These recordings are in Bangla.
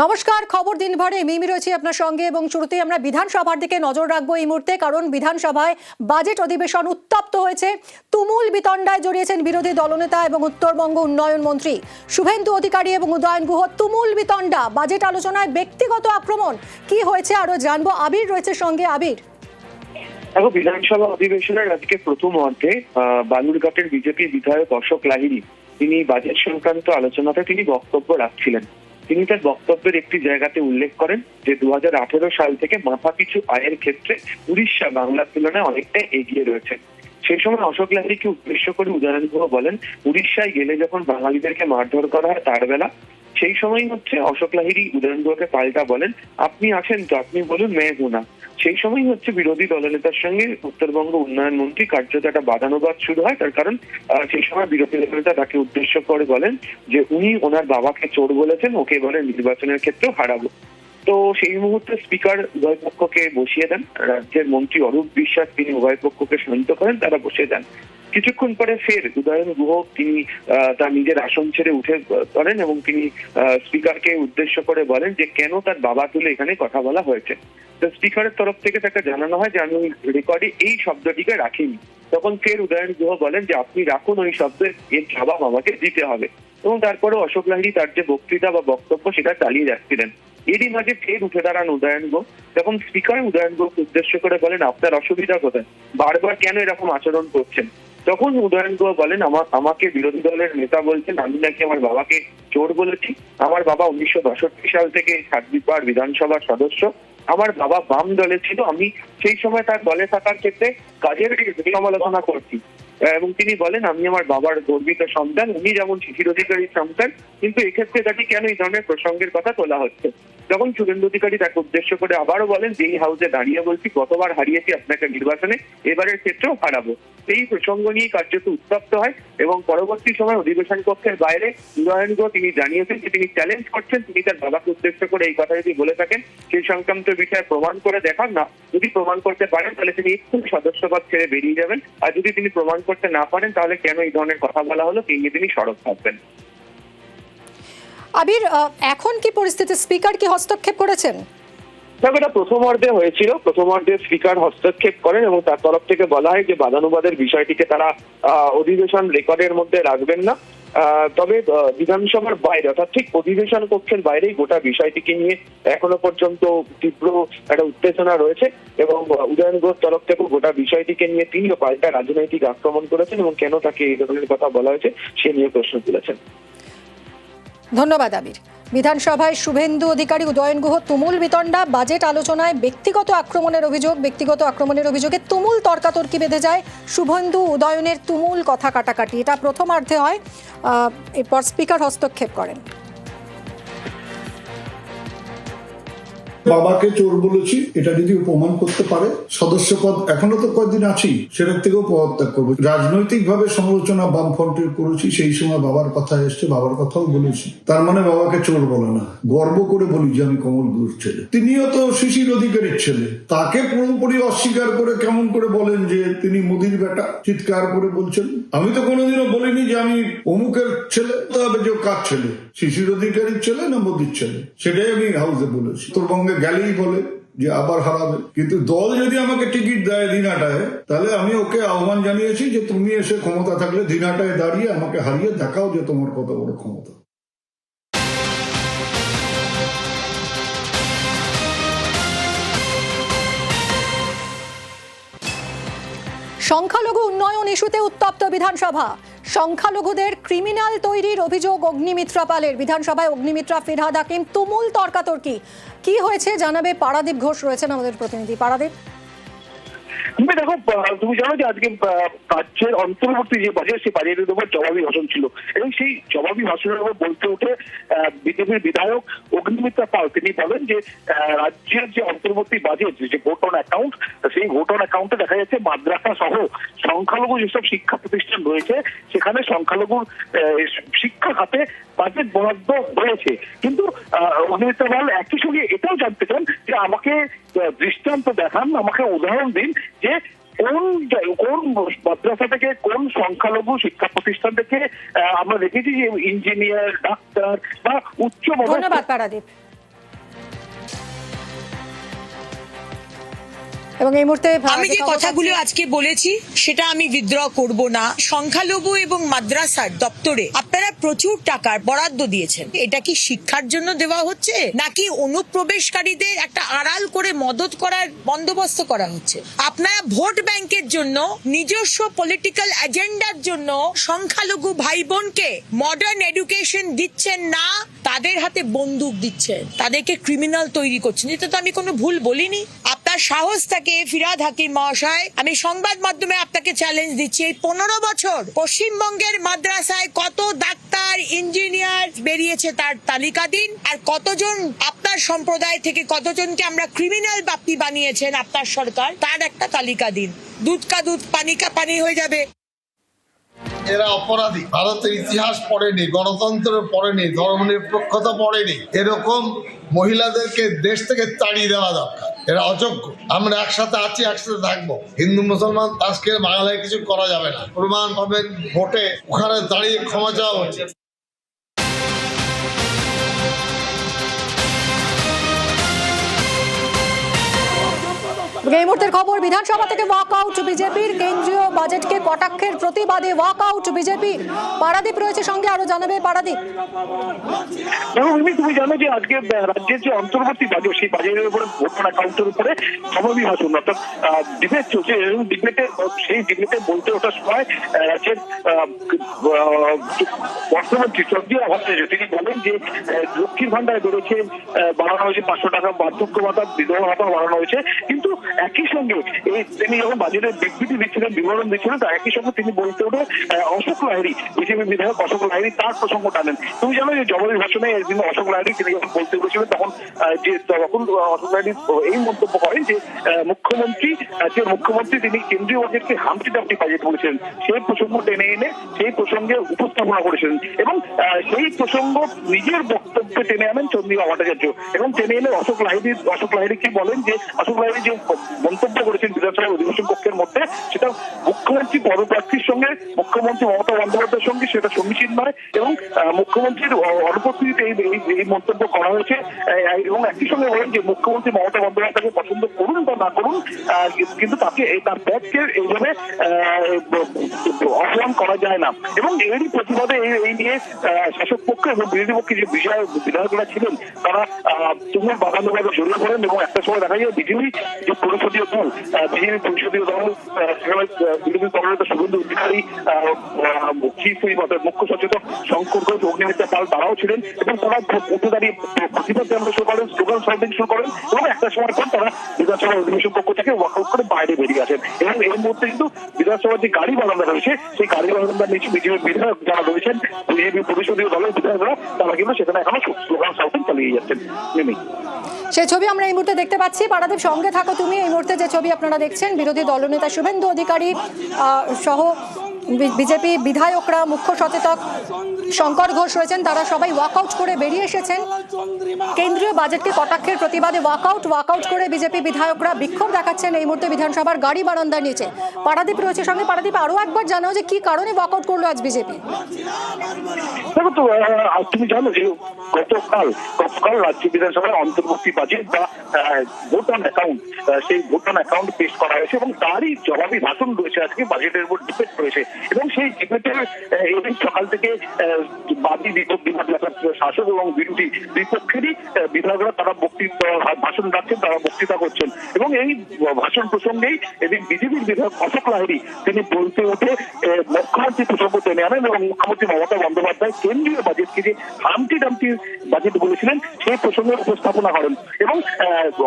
নমস্কার, খবর দিনভরে মিমি রয়েছে আপনার সঙ্গে এবং শুরুতেই আমরা বিধানসভার দিকে নজর রাখব এই মুহূর্তে কারণ বিধানসভায় বাজেট অধিবেশন উত্তপ্ত হয়েছে। তুমুল বিতণ্ডায় জড়িয়েছেন বিরোধী দলনেতা এবং উত্তরবঙ্গ উন্নয়ন মন্ত্রী শুভেন্দু অধিকারী এবং উদয়ন গুহ। তুমুল বিতণ্ডা, বাজেট আলোচনায় ব্যক্তিগত আক্রমণ, কি হয়েছে আরও জানব। আবির রয়েছে সঙ্গে, আবির। দেখো, বিধানসভা অধিবেশনের আজকে প্রথম অর্ধে বালুরঘাটের বিজেপি বিধায়ক অশোক লাহিড়ী, তিনি বাজেট সংক্রান্ত আলোচনাতে তিনি বক্তব্য রাখছিলেন। তিনি তার বক্তব্যের একটি জায়গাতে উল্লেখ করেন যে দু সাল থেকে মাথাপিছু আয়ের ক্ষেত্রে উড়িষ্যা বাংলার তুলনায় অনেকটা এগিয়ে রয়েছে। সেই সময় অশোক লাহিড়িকে উদ্দেশ্য করে উদাহরণ বলেন, উড়িষ্যায় গেলে যখন বাঙালিদেরকে মারধর করা হয় তার বেলা, সেই সময় হচ্ছে অশোক লাহিড়ী উদাহরণ পাল্টা বলেন, আপনি আছেন তো, আপনি বলুন মেয়ে হুনা সেই সময় হচ্ছে বিরোধী দলনেতার সঙ্গে উত্তরবঙ্গ উন্নয়ন মন্ত্রী কার্যত একটা বাদানুবাদ শুরু হয়, তার কারণ সেই সময় বিরোধী দলনেতা তাকে উদ্দেশ্য করে বলেন যে উনি ওনার বাবাকে চোর বলেছেন, ওকে বলে নির্বাচনের ক্ষেত্রেও হারাবো। তো সেই মুহূর্তে স্পিকার উভয় পক্ষকে বসিয়ে দেন। রাজ্যের মন্ত্রী অরূপ বিশ্বাস, তিনি উভয় পক্ষকে শান্ত করেন, তারা বসে দেন। কিছুক্ষণ পরে ফের উদয়ন গুহ, তিনি তার নিজের আসন ছেড়ে উঠে করেন এবং তিনি স্পিকারকে উদ্দেশ্য করে বলেন যে, কেন তার বাবা তুলে এখানে কথা বলা হয়েছে? তো স্পিকারের তরফ থেকে তাকে জানানো হয় যে, আমি রেকর্ডে এই শব্দটিকে রাখিনি। তখন ফের উদয়ন গুহ বলেন যে, আপনি রাখুন, ওই শব্দের এর জবাব আমাকে দিতে হবে। এবং তারপরে অশোক লাহিড়ী তার যে বক্তৃতা বা বক্তব্য, সেটা চালিয়ে যাচ্ছিলেন। এরই মাঝে ফের উঠে দাঁড়ান উদয়ন গুহ তখন স্পিকার উদয়ন গুহকে উদ্দেশ্য করে বলেন, আপনার অসুবিধা কোথায়? বারবার কেন এরকম আচরণ করছেন? তখন উদয়ন গুহ বলেন আমার আমাকে বিরোধী দলের নেতা বলছেন, আমি নাকি আমার বাবাকে চোর বলেছি। আমার বাবা উনিশশো বাষট্টি সাল থেকে ছাব্বিশবার বিধানসভার সদস্য। আমার বাবা বাম দলে ছিল। আমি সেই সময় তার দলে থাকার ক্ষেত্রে কাজের সমালোচনা করছি। এবং তিনি বলেন, আমি আমার বাবার গর্বিত সন্তান, উনি যেমন শিশির অধিকারীর সন্তান, কিন্তু এক্ষেত্রে তাকে কেন এই ধরনের প্রসঙ্গের কথা তোলা হচ্ছে? তখন শুভেন্দু অধিকারী তাকে উদ্দেশ্য করে আবারও বলেন যে এই হাউসে দাঁড়িয়ে বলছি, গতবার হারিয়েছি আপনাকে নির্বাচনে, এবারের ক্ষেত্রেও হারাবো। এই প্রসঙ্গ নিয়ে কার্যত উত্তপ্ত হয় এবং পরবর্তী সময় অধিবেশন কক্ষের বাইরে উদয়ন তিনি জানিয়েছেন যে তিনি চ্যালেঞ্জ করছেন, তিনি তার বাবাকে উদ্দেশ্য করে এই কথা যদি বলে থাকেন সেই সংক্রান্ত বিষয়ে প্রমাণ করে দেখান না। যদি প্রমাণ করতে পারেন, তাহলে তিনি এক্ষুনি সদস্যপদ ছেড়ে বেরিয়ে যাবেন। আর যদি তিনি প্রমাণ করতে না পারেন তাহলে কেন এই ধরনের কথা বলা হলো? তিনি তিনি সড়ক থাকবেন। আবির এখন কি পরিস্থিতি? স্পিকার কি হস্তক্ষেপ করেছেন? তবে এটা প্রথম অর্ধে হয়েছিল। প্রথম অর্ধে স্পিকার হস্তক্ষেপ করেন এবং তার তরফ থেকে বলা হয় যে বাদানুবাদের বিষয়টিকে তারা অধিবেশন রেকর্ডের মধ্যে রাখবেন না। তবে বিধানসভার বাইরে, অর্থাৎ ঠিক অধিবেশন কক্ষের বাইরেই গোটা বিষয়টিকে নিয়ে এখনও পর্যন্ত তীব্র একটা উত্তেজনা রয়েছে এবং উদয়ন ঘোষ তরফ থেকেও গোটা বিষয়টিকে নিয়ে তিনিও পাল্টা রাজনৈতিক আক্রমণ করেছেন এবং কেন তাকে এই ধরনের কথা বলা হয়েছে সে নিয়ে প্রশ্ন তুলেছেন। ধন্যবাদ, আবির। বিধানসভায় শুভেন্দু অধিকারী উদয়ন গুহ, তুমুল বিতণ্ডা, বাজেট আলোচনায় ব্যক্তিগত আক্রমণের অভিযোগ, ব্যক্তিগত আক্রমণের অভিযোগে তুমুল তর্কাতর্কি বেঁধে যায় শুভেন্দু উদয়নের তুমুল কথা কাটাকাটি। এটা প্রথমার্ধে হয় এরপর স্পিকার হস্তক্ষেপ করেন। বাবাকে চোর বলেছি, এটা যদি প্রমাণ করতে পারে সদস্য পদ এখনও তো কয়েকদিন আছি সেটার থেকেও পদত্যাগ করব। রাজনৈতিক ভাবে সমালোচনা বামফ্রন্টের করেছি, সেই সময় বাবার কথা এসছে, বাবার কথাও বলেছি। তার মানে বাবাকে চোর বলে না। গর্ব করে বলি যে আমি কমল গুরুর ছেলে। তিনিও তো শিশির অধিকারীর ছেলে। তাকে পুরোপুরি অস্বীকার করে কেমন করে বলেন যে তিনি মোদির বেটা? চিৎকার করে বলছেন, আমি তো কোনোদিনও বলিনি যে আমি অমুকের ছেলে, তবে যে কার ছেলে? শিশির অধিকারীর ছেলে না মোদির ছেলে? সেটাই আমি হাউসে বলেছি। উত্তরবঙ্গে গেলেই বলে যে আবার হারাবে। কিন্তু দল যদি আমাকে টিকিট দেয় দিনাটায়, তাহলে আমি ওকে আহ্বান জানিয়েছি যে তুমি এসে ক্ষমতা থাকলে দিনাটায় দাঁড়িয়ে আমাকে হারিয়ে দেখাও যে তোমার কত বড় ক্ষমতা। সংখ্যালঘু উন্নয়ন ইস্যুতে উত্তপ্ত বিধানসভা। সংখ্যালঘুদের ক্রিমিনাল তৈরির অভিযোগ অগ্নিমিত্রা পালের। বিধানসভায় অগ্নিমিত্রা ফিরহাদ হাকিম তুমুল তর্কাতর্কি। কি হয়েছে জানাবে পারাদীপ ঘোষ রয়েছেন আমাদের প্রতিনিধি। পারাদীপ? দেখো তুমি জানো যে আজকে রাজ্যের অন্তর্বর্তী যে বাজেট সেই বাজেটের উপর জবাবি ভাষণ ছিল। এবং সেই জবাবি ভাষণের উপর বলতে উঠে বিজেপির বিধায়ক অগ্নিমিত্রা পাল। তিনি বলেন যে রাজ্যের যে অন্তর্বর্তী বাজেট যে ভোট অন অ্যাকাউন্ট সেই ভোট অন অ্যাকাউন্টে দেখা যাচ্ছে মাদ্রাসা সহ সংখ্যালঘু যেসব শিক্ষা প্রতিষ্ঠান রয়েছে, সেখানে সংখ্যালঘু শিক্ষা খাতে বাজেট বরাদ্দ হয়েছে। কিন্তু অভিনেতা একই সঙ্গে এটাও জানতে চান যে আমাকে দৃষ্টান্ত দেখান, আমাকে উদাহরণ দিন যে কোন কোন মাদ্রাসা থেকে, কোন সংখ্যালঘু শিক্ষা প্রতিষ্ঠান থেকে আমরা দেখেছি যে ইঞ্জিনিয়ার, ডাক্তার বা উচ্চ ধন্যবাদ এবং এই মুহূর্তে আমি যে কথাগুলো আজকে বলেছি সেটা আমি বিদ্র করব না। সংখ্যালঘু এবং মাদ্রাসার দপ্তরে আপনারা প্রচুর টাকার বরাদ্দ দিয়েছেন। এটা কি শিক্ষার জন্য দেওয়া হচ্ছে নাকি অনুপ্রবেশকারীদের একটা আড়াল করে মদত করার বন্দোবস্ত করা হচ্ছে? আপনারা ভোট ব্যাংকের জন্য নিজস্ব পলিটিক্যাল এজেন্ডার জন্য সংখ্যালঘু ভাই বোনকে মডার্ন এডুকেশন দিচ্ছেন না তাদের হাতে বন্দুক দিচ্ছেন তাদেরকে ক্রিমিনাল তৈরি করছেন এটা তো আমি কোনো ভুল বলিনি। আপনার সাহস থাকে, ফিরাদ হাকিম মহাশয়, আমি সংবাদ মাধ্যমে আপনাকে চ্যালেঞ্জ দিচ্ছি, এই পনেরো বছর পশ্চিমবঙ্গের মাদ্রাসায় কত ডাক্তার ইঞ্জিনিয়ার বেরিয়েছে তার তালিকা দিন আর কতজন আপনার সম্প্রদায় থেকে কতজনকে আমরা ক্রিমিনাল বাপ্তি বানিয়েছেন আপনার সরকার, তার একটা তালিকা দিন দুধ কা দুধ, পানি কা পানি হয়ে যাবে। এরা অপরাধী। ভারতের ইতিহাস পড়েনি গণতন্ত্র পড়েনি ধর্ম নিরপেক্ষতা পড়েনি। এরকম মহিলাদেরকে দেশ থেকে তাড়িয়ে দেওয়া দরকার। এরা অযোগ্য। আমরা একসাথে আছি, একসাথে থাকব। হিন্দু, মুসলমান আজকে বাংলায় কিছু করা যাবে না। প্রমাণ পাবেন ভোটে। ওখানে দাঁড়িয়ে ক্ষমা চাওয়া উচিত। এই মুহূর্তের খবর বিধানসভা থেকে ওয়াকআউট বিজেপির কেন্দ্রীয় বাজেটকে কটাক্ষের প্রতিবাদে ওয়াকআউট বিজেপি। পারাদীপ রয়েছে সঙ্গে, আরও জানাবে পারাদীপ। তুমি জানো যে আজকে রাজ্যের যে অন্তর্বর্তী বাজেট, সেই বাজেটের উপরে ভোটার অ্যাকাউন্টের উপরে সমাবি ভাষণ অর্থাৎ ডিবেট চলছে, এবং ডিবেটে সেই ডিবেটে বলতে ওঠার সময় রাজ্যের অর্থমন্ত্রী চন্দ্রিয়া ভট্টাচার্য তিনি বলেন যে লক্ষ্মীর ভান্ডার বেড়েছে বাড়ানো হয়েছে পাঁচশো টাকা, বার্ধক্য ভাতা, বিধবা ভাতা বাড়ানো হয়েছে। কিন্তু একই সঙ্গে এই তিনি যখন বাজেটের বিবৃতি দিচ্ছিলেন, বিবরণ দিচ্ছিলেন, তার একই সঙ্গে তিনি বলতে ওঠে অশোক লাহিড়ী, বিজেপি বিধায়ক অশোক লাহিড়ী তার প্রসঙ্গ টানেন। তুমি জানো যে জবাবের ভাষণে একদিন অশোক লাহিড়ী তিনি যখন বলতে বলেছিলেন তখন যে তখন অশোক লাহিড়ী এই মন্তব্য করেন যে মুখ্যমন্ত্রী যে মুখ্যমন্ত্রী তিনি কেন্দ্রীয় বাজেটকে হামটি ডামটি বাজেট বলেছিলেন সেই প্রসঙ্গ টেনে এনে সেই প্রসঙ্গে উপস্থাপনা করেছিলেন এবং সেই প্রসঙ্গ নিজের বক্তব্যে টেনে আনেন চন্দ্রিমা ভট্টাচার্য এবং টেনে এনে অশোক লাহিড়ী, অশোক লাহিড়ীকে বলেন যে, অশোক লাহিড়ী যে মন্তব্য করেছেন বিধানসভার অধিবেশন কক্ষের মধ্যে, সেটা মুখ্যমন্ত্রী পদপ্রার্থীর সঙ্গে, মুখ্যমন্ত্রী মমতা বন্দ্যোপাধ্যায়ের সঙ্গে সেটা সমীচীন নয়, এবং মুখ্যমন্ত্রীর অনুপস্থিতিতে এই, এই- মন্তব্য করা হয়েছে এবং একই সঙ্গে বলেন যে মুখ্যমন্ত্রী মমতা বন্দ্যোপাধ্যায়কে পছন্দ করুন বা না করুন কিন্তু তাকে তার পদকে এইভাবে অপমান করা যায় না। এবং এরই প্রতিবাদে এই নিয়ে শাসক পক্ষ এবং বিরোধী পক্ষে যে বিষয়, বিধায়করা ছিলেন, তারা তুমুল বাগানভাবে জড়িয়ে পড়েন এবং একটা সময় দেখা যায় বিজেপি যে পরিষদীয় দল পরিষদীয় দল দলনেতা শুভেন্দু অধিকারী চিফ মুখ্য সচেতক শঙ্কর ঘোষ পাল তারাও ছিলেন এবং তারা উঠে দাঁড়িয়ে প্রতিবাদ জানানো শুরু করেন স্লোগান শুরু করেন এবং একটা সময় পর তারা বিধানসভা অধিবেশন পক্ষ থেকে ওয়াকআউট করে বাইরে বেরিয়ে আসেন। এবং এই মুহূর্তে কিন্তু বিধানসভার যে গাড়ি বারান্দা রয়েছে, সেই গাড়ি বারান্দার নিচে বিধায়ক যারা রয়েছেন, বিজেপি পরিষদীয় দলের বিধায়করা, তারা কিন্তু সেখানে এখনও স্লোগান সাউটিং চালিয়ে যাচ্ছেন। সেই ছবি আমরা এই মুহূর্তে দেখতে পাচ্ছি। পারাদীপ সঙ্গে থাকো তুমি। এই মুহূর্তে যে ছবি আপনারা দেখছেন বিরোধী দলনেতা শুভেন্দু অধিকারী সহ বিজেপি বিধায়করা মুখ্য সচেতক শঙ্কর ঘোষ রয়েছেন, তারা সবাই ওয়াকআউট করে বেরিয়ে এসেছেন। কেন্দ্রীয় বাজেটকে কটাক্ষের প্রতিবাদে ওয়াকআউট ওয়াকআউট করে বিজেপি বিধায়করা বিক্ষোভ দেখাচ্ছেন এই মুহূর্তে বিধানসভার গাড়ি বারান্দার নিচে। পারাদীপ রয়েছে সঙ্গে পারাদীপ আরও একবার জানাও যে কি কারণে ওয়াকআউট করল আজ বিজেপি? তুমি জানো যে গতকাল গতকাল রাজ্য বিধানসভার অন্তর্বর্তী বাজেট বা ভোট অন অ্যাকাউন্ট সেই ভোট অন অ্যাকাউন্ট পেশ করা হয়েছে এবং তারই জবাবি ভাষণ রয়েছে আজকে, বাজেটের উপর ডিবেট রয়েছে। এবং সেই ডিবেটের এই সকাল থেকে বাদী বিপক্ষী অর্থাৎ শাসক এবং বিরোধী দুই পক্ষেরই বিধায়করা তারা বক্তৃতা ভাষণ রাখছেন, তারা বক্তৃতা করছেন। এবং এই ভাষণ প্রসঙ্গেই এদিন বিজেপির বিধায়ক অশোক লাহিড়ী, তিনি বলতে উঠে মুখ্যমন্ত্রী প্রসঙ্গ টেনে আনেন এবং মুখ্যমন্ত্রী মমতা বন্দ্যোপাধ্যায় কেন্দ্রীয় বাজেটকে যে হামটি ডামটি বাজেট বলেছিলেন, সেই প্রসঙ্গে উপস্থাপনা করেন। এবং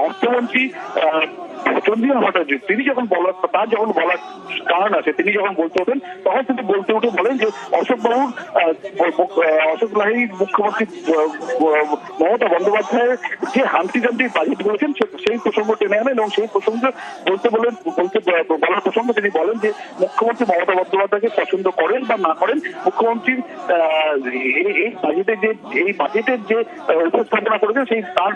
অর্থমন্ত্রী চন্দ্রিমা ভট্টাচার্য, তিনি যখন বলার, তার যখন বলার কারণ আছে, তিনি যখন বলতে ওঠেন তখন তিনি বলতে উঠে বলেন যে অশোক বাবুর আহ, অশোক লাহিড়ী মুখ্যমন্ত্রী মমতা বন্দ্যোপাধ্যায়ের যে হামটি ডামটি বাজেট বলেছেন সেই প্রসঙ্গ টেনে আনেন এবং সেই প্রসঙ্গ বলতে বলেন বলতে বলার প্রসঙ্গে তিনি বলেন যে মুখ্যমন্ত্রী মমতা বন্দ্যোপাধ্যায়কে পছন্দ করেন বা না করেন মুখ্যমন্ত্রীর এই- বাজেটের যে এই বাজেটের যে উপস্থাপনা করেছেন সেই তার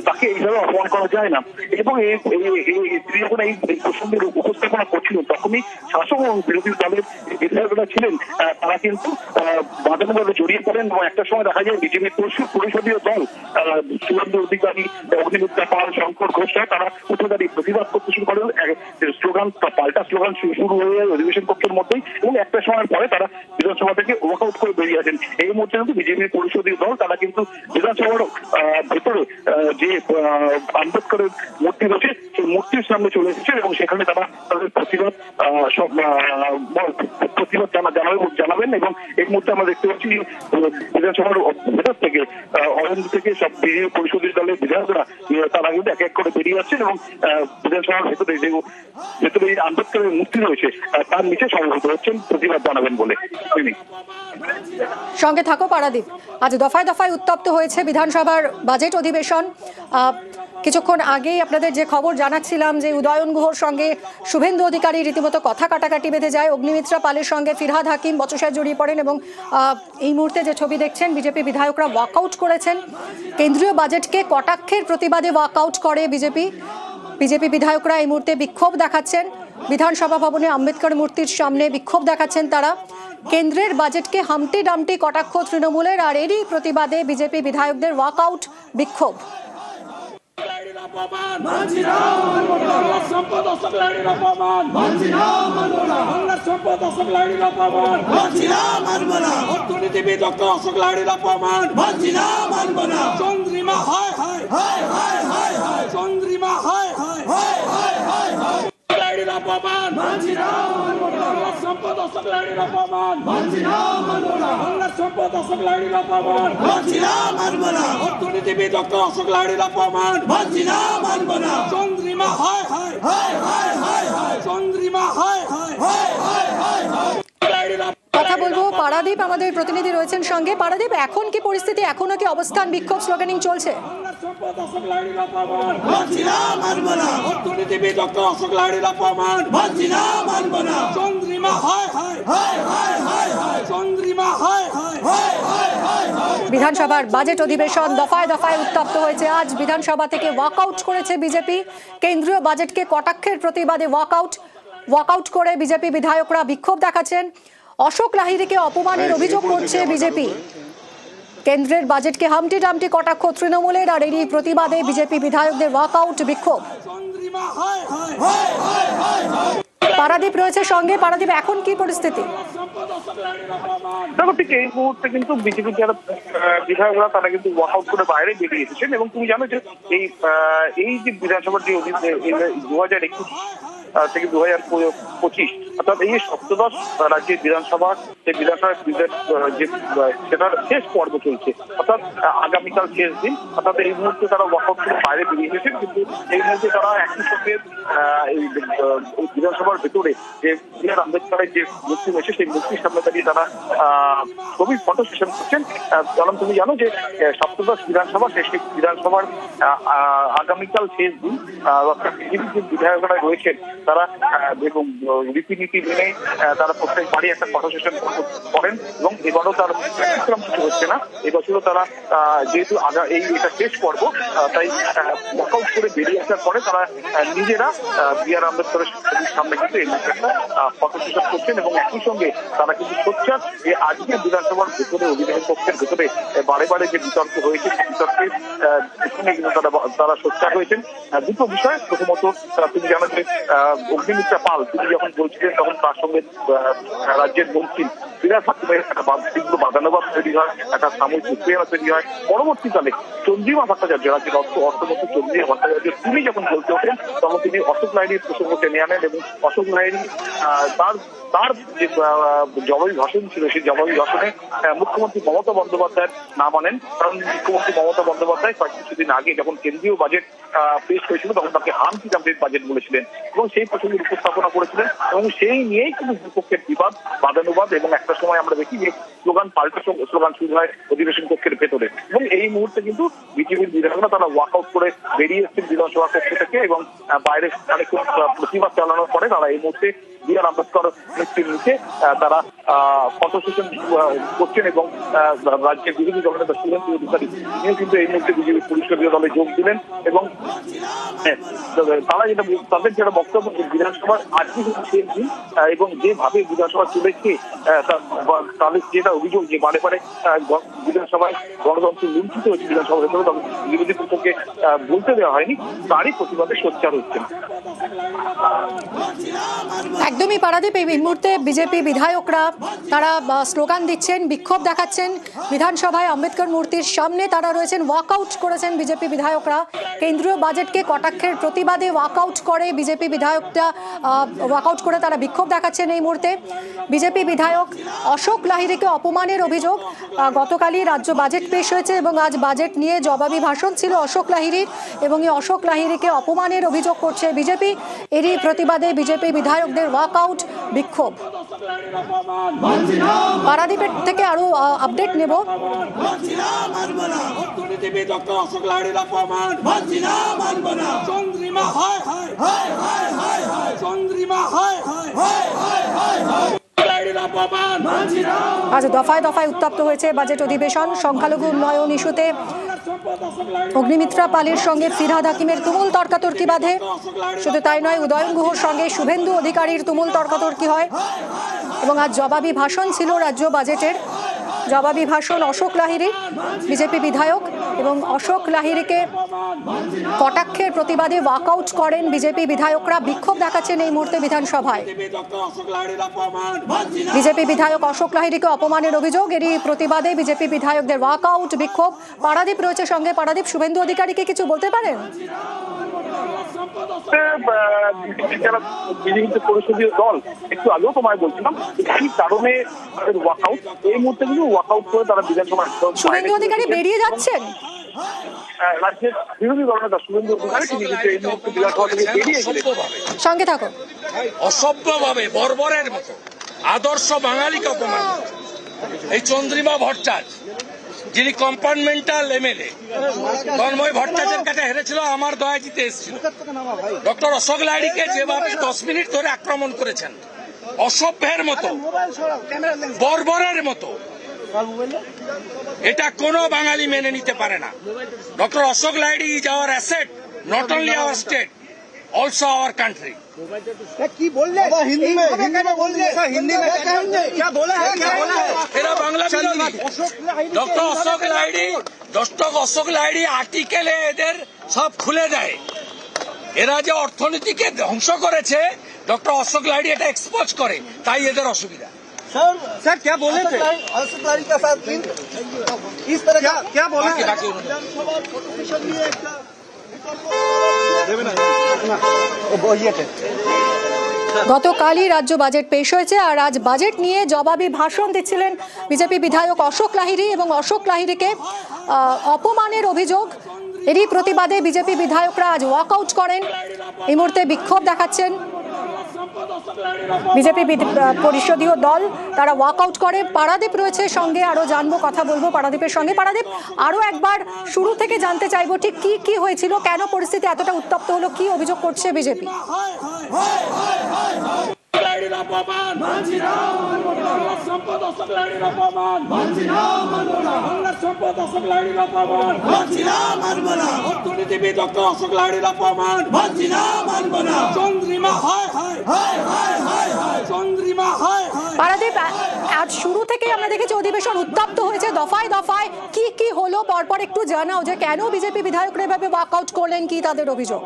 তাকে এইভাবে অপমান করা যায় না। এবং তিনি যখন এই প্রসঙ্গের উপস্থাপনা করছিলেন তখনই শাসক এবং বিরোধী দলের বিধায়করা ছিলেন তারা কিন্তু বাদানুবাদে জড়িয়ে পড়েন এবং একটা সময় দেখা যায় বিজেপির পরিষদীয় দল আহ, অধিকারী অগ্নিমিত্রা পাল শঙ্কর ঘোষ তারা উঠে দাঁড়িয়ে প্রতিবাদ করতে শুরু করেন। স্লোগান পাল্টা স্লোগান শুরু হয়ে যায় অধিবেশন কক্ষের মধ্যেই এবং একটা সময়ের পরে তারা বিধানসভা থেকে ওয়াকআউট করে বেরিয়ে আসেন। এই মুহূর্তে কিন্তু বিজেপির পরিষদীয় দল তারা কিন্তু বিধানসভার ভেতরে যে আম্বেদকরের মূর্তি রয়েছে সেই মূর্তির সামনে চলে এসেছে এবং সেখানে তারা তাদের প্রতিবাদ সব জানাবেন এবং আমরা দেখতে পাচ্ছি বিধানসভার ভেতর থেকে থেকে সব দলের বিধায়করা তারা কিন্তু এক এক করে বেরিয়ে এবং বিধানসভার ভেতরে যে ভেতরে আম্বেদকরের রয়েছে তার নিচে সমবেত হচ্ছেন, প্রতিবাদ জানাবেন বলে। সঙ্গে থাকো পারাদীপ। আজ দফায় দফায় উত্তপ্ত হয়েছে বিধানসভার বাজেট অধিবেশন। কিছুক্ষণ আগেই আপনাদের যে খবর জানাচ্ছিলাম যে উদয়ন গুহর সঙ্গে শুভেন্দু অধিকারী রীতিমতো কথা কাটাকাটি বেঁধে যায়। অগ্নিমিত্রা পালের সঙ্গে ফিরহাদ হাকিম বচসায় জড়িয়ে পড়েন এবং এই মুহূর্তে যে ছবি দেখছেন, বিজেপি বিধায়করা ওয়াকআউট করেছেন। কেন্দ্রীয় বাজেটকে কটাক্ষের প্রতিবাদে ওয়াকআউট করে বিজেপি। বিজেপি বিধায়করা এই মুহূর্তে বিক্ষোভ দেখাচ্ছেন। বিধানসভা ভবনে আম্বেদকর মূর্তির সামনে বিক্ষোভ দেখাচ্ছেন তারা। কেন্দ্রের বাজেটকে হামটি ডামটি কটাক্ষ তৃণমূলের, আর এরই প্রতিবাদে বিজেপি বিধায়কদের ওয়াকআউট বিক্ষোভ। সম্পদ অশোক লাইনের অপমান সম্পদ অশোক লাইনের অপমান অর্থনীতিবিদ ডক্টর অশোক লাইনের অপমান চন্দ্রিমা হায় হায়। চন্দ্রিমা হায় হায়। লাইনের অপমান কথা বলব, পারাদীপ আমাদের প্রতিনিধি রয়েছেন সঙ্গে। পারাদীপ, এখন কি পরিস্থিতি? এখনও কি অবস্থান? বিক্ষোভ স্লোগানিং চলছে। সম্পদ অশোক লাইনের অপমান। অর্থনীতিবিদ ডক্টর অশোক লাইনের অপমান। চন্দ্রিমা হায় হায় চন্দ্রিমা হায় হায় বিধানসভার বাজেট অধিবেশন দফায় দফায় উত্তপ্ত হয়েছে। আজ বিধানসভা থেকে ওয়াকআউট করেছে বিজেপি। কেন্দ্রীয় বাজেটকে কটাক্ষের প্রতিবাদে ওয়াকআউট ওয়াকআউট করে বিজেপি বিধায়করা বিক্ষোভ দেখাচ্ছেন। অশোক লাহিড়িকে অপমানের অভিযোগ করছে বিজেপি। কেন্দ্রের বাজেটকে হামটি ডামটি কটাক্ষ তৃণমূলের আর এরই প্রতিবাদে বিজেপি বিধায়কদের ওয়াকআউট বিক্ষোভ। পারাদীপ রয়েছে সঙ্গে। পারাদীপ এখন কি পরিস্থিতি? দেখো, ঠিক এই মুহূর্তে কিন্তু বিজেপির যারা বিধায়করা, তারা কিন্তু ওয়াকআউট করে বাইরে বেরিয়ে এসেছেন এবং তুমি জানো যে এই এই যে বিধানসভার যে দু হাজার একুশ থেকে দু হাজার পঁচিশ। অর্থাৎ এই সপ্তদশ রাজ্যের বিধানসভা যে বিধানসভার যে সেটার শেষ পর্ব চলছে। অর্থাৎ আগামীকাল শেষ দিন। অর্থাৎ এই মুহূর্তে তারা ওয়াকআউট বাইরে বেরিয়ে এসেছেন কিন্তু এই মুহূর্তে তারা একই সঙ্গে এই বিধানসভার ভেতরে যে বি আর আম্বেদকরের যে মূর্তি রয়েছে, সেই মূর্তির সামনে দাঁড়িয়ে তারা ছবি ফটো সেশন করছেন। কারণ তুমি জানো যে সপ্তদশ বিধানসভা শেষ বিধানসভার আগামীকাল শেষ দিন অর্থাৎ বিজেপির বিধায়করা রয়েছেন তারা এবং রীতিনীতি মেনে তারা প্রত্যেক বাড়ি একটা ফটো সেশন করেন এবং এবারও তার ব্যতিক্রম কিছু হচ্ছে না। এবছরও তারা যেহেতু আগা এই এটা শেষ পর্ব তাই ওয়াকআউট করে বেরিয়ে আসার পরে তারা নিজেরা বি আর আম্বেদকরের সামনে কিন্তু এই একটা করছেন এবং একই সঙ্গে তারা কিন্তু সোচ্চার যে আজকে বিধানসভার ভেতরে অধিবেশন কক্ষের ভেতরে বারে বারে যে বিতর্ক হয়েছে সেই বিতর্কে আহ, কিন্তু তারা তারা সোচ্চার হয়েছেন। দুটো বিষয় প্রথমত তুমি জানো যে আহ, অগ্নিমিত্রা পাল তিনি যখন বলছিলেন তখন তার সঙ্গে রাজ্যের মন্ত্রী বিরাট ফাতিমের একটা তীব্র বাদানুবাদ তৈরি হয় একটা সাময়িক উত্তেজনা তৈরি হয়। পরবর্তীকালে চন্দ্রিমা ভট্টাচার্য রাজ্যের অর্থ অর্থমন্ত্রী চন্দ্রিমা ভট্টাচার্য তিনি যখন বলতে ওঠেন তখন তিনি অশোক লাইনের প্রসঙ্গ টেনে আনেন এবং অশোক আহ, তার তার যে জবাবি ভাষণ ছিল, সেই জবাবি ভাষণে মুখ্যমন্ত্রী মমতা বন্দ্যোপাধ্যায়ের নাম আনেন। কারণ মুখ্যমন্ত্রী মমতা বন্দ্যোপাধ্যায় কয়েক কিছুদিন আগে যখন কেন্দ্রীয় বাজেট পেশ হয়েছিল তখন তাকে হামকি জাম্পের বাজেট বলেছিলেন এবং সেই প্রসঙ্গের উপস্থাপনা করেছিলেন এবং সেই নিয়েই কিন্তু দুপক্ষের বিবাদ, বাদানুবাদ এবং একটা সময় আমরা দেখি যে স্লোগান পাল্টা স্লো- স্লোগান শুরু হয় অধিবেশন কক্ষের ভেতরে। এবং এই মুহূর্তে কিন্তু বিজেপির বিধায়করা তারা ওয়াক আউট করে বেরিয়ে এসেছেন বিধানসভা কক্ষ থেকে এবং বাইরে অনেক প্রতিবাদ চালানোর পরে তারা এই মুহূর্তে বি আর আম্বেদকর মূর্তির নিচে তারা ফটো সেশন করছেন এবং রাজ্যের বিরোধী দলের নেতা শুভেন্দু অধিকারী তিনিও কিন্তু এই মুহূর্তে বিজেপি পরিষদীয় দলে যোগ দিলেন এবং হ্যাঁ, তারা যেটা তাদের যেটা বক্তব্য বিধানসভার আজকে শেষ দিন এবং যেভাবে বিধানসভা চলেছে তাদের যেটা অভিযোগ যে বারে বারে বিধানসভায় গণতন্ত্র লুণ্ঠিত হয়েছে বিধানসভা ভেতরে তবে বিরোধী পক্ষকে বলতে দেওয়া হয়নি তারই প্রতিবাদে সোচ্চার হচ্ছেন। একদমই পারাদীপ এই মুহূর্তে বিজেপি বিধায়করা, তারা স্লোগান দিচ্ছেন, বিক্ষোভ দেখাচ্ছেন। বিধানসভায় আম্বেদকর মূর্তির সামনে তারা রয়েছেন ওয়াকআউট করেছেন বিজেপি বিধায়করা। কেন্দ্রীয় বাজেটকে কটাক্ষের প্রতিবাদে ওয়াকআউট করে বিজেপি বিধায়কটা ওয়াকআউট করে তারা বিক্ষোভ দেখাচ্ছেন এই মুহূর্তে। বিজেপি বিধায়ক অশোক লাহিড়িকে অপমানের অভিযোগ গতকালই রাজ্য বাজেট পেশ হয়েছে এবং আজ বাজেট নিয়ে জবাবি ভাষণ ছিল অশোক লাহিড়ির এবং এই অশোক লাহিড়িকে অপমানের অভিযোগ করছে বিজেপি এরই প্রতিবাদে বিজেপি বিধায়কদের ওয়াকআউট বিক্ষোভ। পারাদ্বীপের থেকে আরও আপডেট নেব। চন্দ্রিমা, হয় চন্দ্রিমা হায়। আজ দফায় দফায় উত্তপ্ত হয়েছে বাজেট অধিবেশন, সংখ্যালঘু উন্নয়ন ইস্যুতে। অগ্নিমিত্রা পালের সঙ্গে ফিরহাদ হাকিমের তুমুল তর্কাতর্কি বাধে। শুধু তাই নয়, উদয়ন গুহর সঙ্গে শুভেন্দু অধিকারীর তুমুল তর্কাতর্কি হয়। এবং আজ জবাবি ভাষণ ছিল রাজ্য বাজেটের। জবাবি ভাষণ অশোক লাহিড়ির, বিজেপি বিধায়ক। এবং অশোক লাহিড়িকে কটাক্ষের প্রতিবাদে ওয়াকআউট করেন বিজেপি বিধায়করা। বিক্ষোভ দেখাচ্ছেন এই মুহূর্তে বিধানসভায়। বিজেপি বিধায়ক অশোক লাহিরিকে অপমানের অভিযোগ। এরই প্রতিবাদে বিজেপি বিধায়কদের ওয়াকআউট বিক্ষোভ। পারাদীপ রয়েছে সঙ্গে। পারাদীপ, শুভেন্দু অধিকারীকে কিছু বলতে পারেন? যারা বিজেপি পরিষদীয় দল একটু আগেও তোমায় বলছিলাম কারণে তাদের ওয়াকআউট এই মুহূর্তে কিন্তু ওয়াকআউট করে তারা বিধানসভা বেরিয়ে যাচ্ছেন? সঙ্গে থাকো। অসভ্যভাবে, বর্বরের মতো। আদর্শ বাঙালিকে অপমান। এই চন্দ্রিমা ভট্টাচ যিনি কম্পার্টমেন্টাল এমএলএ, তন্ময় ভট্টাচের কাছে হেরেছিল, আমার দয়া জিতে এসেছিল। ডক্টর অশোক লাহিড়িকে যেভাবে দশ মিনিট ধরে আক্রমণ করেছেন অসভ্যের মতো, বর্বরের মতো, এটা কোনো বাঙালি মেনে নিতে পারে না। Doctor Ashok Lahiri is our asset not only our state also our country কি बोलले हिंदी में हिंदी में बोल दिए हिंदी में क्या बोला है क्या बोला है এরা বাংলা বিরোধী ডক্টর অশোক লাইডি ডক্টর অশোক লাইডি আর্টিকেলে এদের সব খুলে দেয় এরা যে অর্থনীতিকে ধ্বংস করেছে ডক্টর অশোক লাইডি এটা এক্সপোজ করে তাই এদের অসুবিধা सर सर क्या बोले थे असद लारी का साथ इन इस तरह क्या क्या बोला बाकी- है बाकी उन्होंने- গতকালই রাজ্য বাজেট পেশ হয়েছে আর আজ বাজেট নিয়ে জবাবি ভাষণ দিচ্ছিলেন বিজেপি বিধায়ক অশোক লাহিরি এবং অশোক লাহিরিকে অপমানের অভিযোগ। এরই প্রতিবাদে বিজেপি বিধায়করা আজ ওয়াকআউট করেন। এই মুহূর্তে বিক্ষোভ দেখাচ্ছেন বিজেপি পরিষদীয় দল, তারা ওয়াকআউট করে। পারাদীপ রয়েছে সঙ্গে, আরও জানব, কথা বলব পারাদীপের সঙ্গে। পারাদীপ, আরও একবার শুরু থেকে জানতে চাইব, ঠিক কি কি হয়েছিল, কেন পরিস্থিতি এতটা উত্তপ্ত হলো, কি অভিযোগ করছে বিজেপি? অপমান। বাংলার সম্পদ অপমান। বাংলার সম্পদ অপমান। অর্থনীতিবিদ ডক্টর অশোক অপমান। চন্দ্রিমা হায় হায়। হায় হায় হায়। হায় চন্দ্রিমা হায় হায় পারাদীপ আজ শুরু থেকে আমরা দেখেছি অধিবেশন উত্তপ্ত হয়েছে। দফায় দফায় কি কি হলো? পরপর একটু জানাও যে কেন বিজেপি বিধায়করা এভাবে ওয়াকআউট করলেন? কি তাদের অভিযোগ?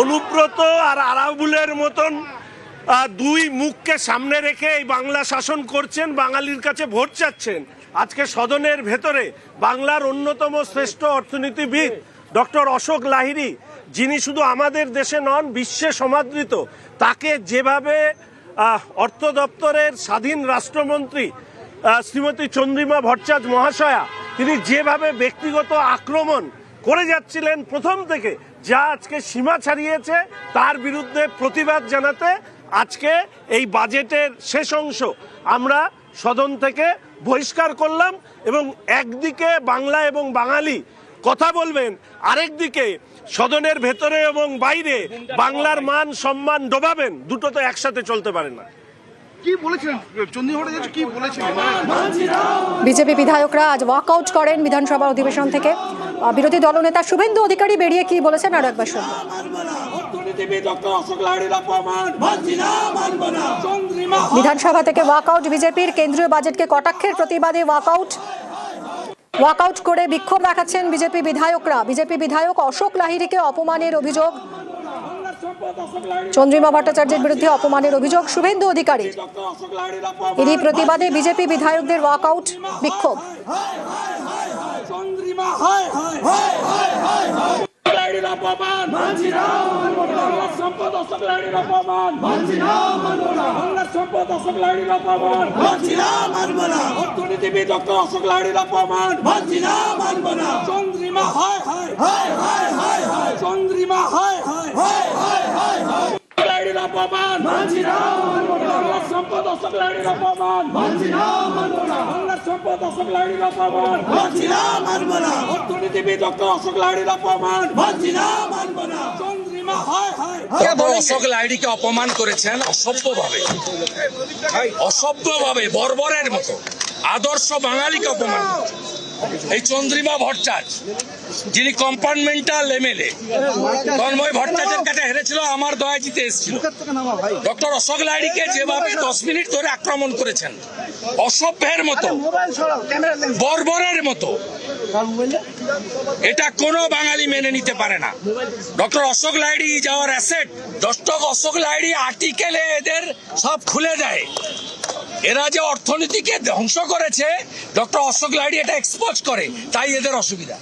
অনুব্রত আর আরাবুলের মতন দুই মুখকে সামনে রেখে এই বাংলা শাসন করছেন, বাঙালির কাছে ভোট চাচ্ছেন। আজকে সদনের ভেতরে বাংলার অন্যতম শ্রেষ্ঠ অর্থনীতিবিদ ডক্টর অশোক লাহিড়ী যিনি শুধু আমাদের দেশে নন, বিশ্বে সমাদৃত, তাকে যেভাবে অর্থ দপ্তরের স্বাধীন রাষ্ট্রমন্ত্রী শ্রীমতী চন্দ্রিমা ভট্টাচ মহাশয়া, তিনি যেভাবে ব্যক্তিগত আক্রমণ করে যাচ্ছিলেন প্রথম থেকে, যা আজকে সীমা ছাড়িয়েছে, তার বিরুদ্ধে প্রতিবাদ জানাতে আজকে এই বাজেটের শেষ অংশ আমরা সদন থেকে বহিষ্কার করলাম এবং একদিকে বাংলা এবং বাঙালি কথা বলবেন আরেকদিকে সদনের ভেতরে এবং বাইরে বাংলার মান সম্মান ডোবাবেন দুটো তো একসাথে চলতে পারে না। বিজেপি বিধায়করা আজ ওয়াকআউট করেন বিধানসভা অধিবেশন থেকে। বিরোধী দলনেতা শুভেন্দু অধিকারী বেরিয়ে কি বলেছেন আর একবার শুনব অর্থনীতিবিদ ডক্টর অশোক লাহিড়ির অপমান মানছি না মানব না চন্দ্রিমা বিধানসভা থেকে ওয়াকআউট বিজেপির কেন্দ্রীয় বাজেটকে কটাক্ষের প্রতিবাদে ওয়াকআউট ওয়াকআউট করে বিক্ষোভ দেখাচ্ছেন বিজেপি বিধায়করা বিজেপি বিধায়ক অশোক লাহিড়িকে অপমানের অভিযোগ চন্দ্রিমা ভট্টাচার্যের বিরুদ্ধে অপমানের অভিযোগ শুভেন্দু অধিকারী এরই প্রতিবাদে বিজেপি বিধায়কদের ওয়াকআউট বিক্ষোভ লাহিড়ির অপমান বাংলার সম্পদ অশোক লাহিড়ির অপমান। বাংলার সম্পদ অশোক লাহিড়ির অপমান। অর্থনীতিবিদ ডক্টর অশোক লাহিড়ির অপমান। চন্দ্রিমা, হায় হায়। চন্দ্রিমা, হয়, হায়। অপমান বাংলার সম্পদ অশোক লাহিড়ির অপমান মানছি না মানব না। বাংলার সম্পদ অশোক লাহিড়ির অপমান অর্থনীতিবিদ ডক্টর অশোক লাহিড়ির অপমান মানছি না মানব চন্দ্রিমা হায় হায়। অশোক লাইড়িকে অপমান করেছেন অসভ্যভাবে। অসভ্যভাবে বর্বরের মতো। আদর্শ বাঙালিকে অপমান করেছেন। এই চন্দ্রিমা ভট্টাচার্য যিনি কম্পার্টমেন্টাল এমএলএ, তন্ময় ভট্টাচার্যের কাছে হেরেছিল, আমার দয়া জিতে এসেছিল। ডক্টর অশোক লাইড়িকে যেভাবে দশ মিনিট ধরে আক্রমণ করেছেন, অসভ্যের মতো, বর্বরের মতো, এটা কোনো বাঙালি মেনে নিতে পারে না। ডক্টর অশোক লাইড়ি যাওয়ার অ্যাসেট ডক্টর অশোক লাইড়ি আর্টিকেলে এদের সব খুলে দেয়। এরা যে অর্থনীতিকে ধ্বংস করেছে ডক্টর অশোক লাইড়ি এটা এক্সপোজ করে তাই এদের অসুবিধা।